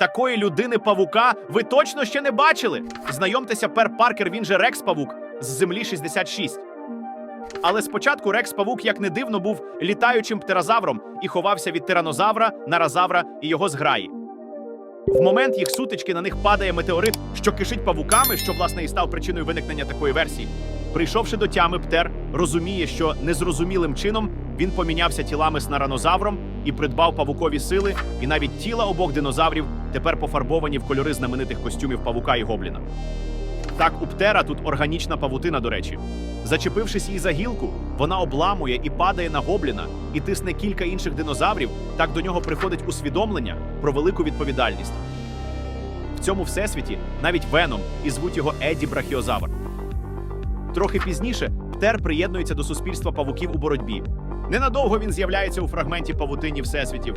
Такої людини павука ви точно ще не бачили. Знайомтеся, Пер Паркер, він же Рекс Павук з землі 66. Але спочатку Рекс Павук, як не дивно, був літаючим птерозавром і ховався від тиранозавра, наразавра і його зграї. В момент їх сутички на них падає метеорит, що кишить павуками, що власне і став причиною виникнення такої версії. Прийшовши до тями, Птер розуміє, що незрозумілим чином він помінявся тілами з наранозавром і придбав павукові сили, і навіть тіла обох динозаврів тепер пофарбовані в кольори знаменитих костюмів павука і гобліна. Так, у Птера тут органічна павутина, до речі. Зачепившись її за гілку, вона обламує і падає на гобліна і тисне кілька інших динозаврів. Так до нього приходить усвідомлення про велику відповідальність. В цьому всесвіті навіть Веном і звуть його Еді Брахіозавр. Трохи пізніше Птер приєднується до суспільства павуків у боротьбі. Ненадовго він з'являється у фрагменті павутині всесвітів,